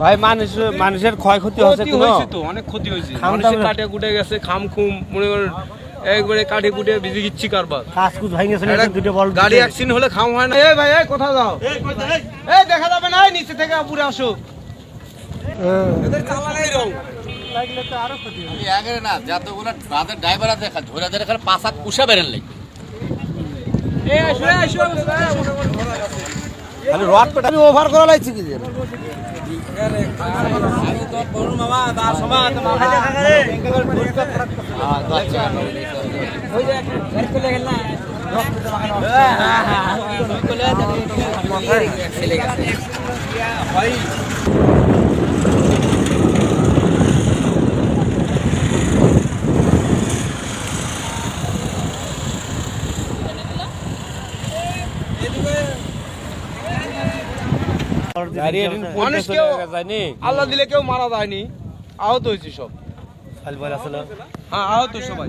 ভাই মানুষ মানুষের ক্ষয়ক্ষতি হচ্ছে ক্ষতি হয়েছে তো অনেক ক্ষতি হয়েছে। খাম মানুষের কাটে কুটে গেছে খাম খুম মনে করেন একবারে কাঠে কুটে বিজি গিচ্ছি কারবার। কাজ কুচ ভেঙে গেছে দুটো বল গাড়ি অ্যাক্সিডেন্ট হলে খাম হয় না। এই ভাই এই কোথাও যাও। এই দেখা যাবে না এই নিচে থেকে উপরে আসো। এদের চালানোই রং। আগে না যতগুলো বাদের ড্রাইভার আছে ধরে ধরে খালি পাঁচাত কুষা বেরেন লাগবে। খালি রড পেটা ওভার করা লাগছে কি যে? মানুষ কেউ- আল্লাহ দিলে কেউ মারা যায়নি। আহত হয়েছে সব। খালি বল আসলে হ্যাঁ আহত সবাই।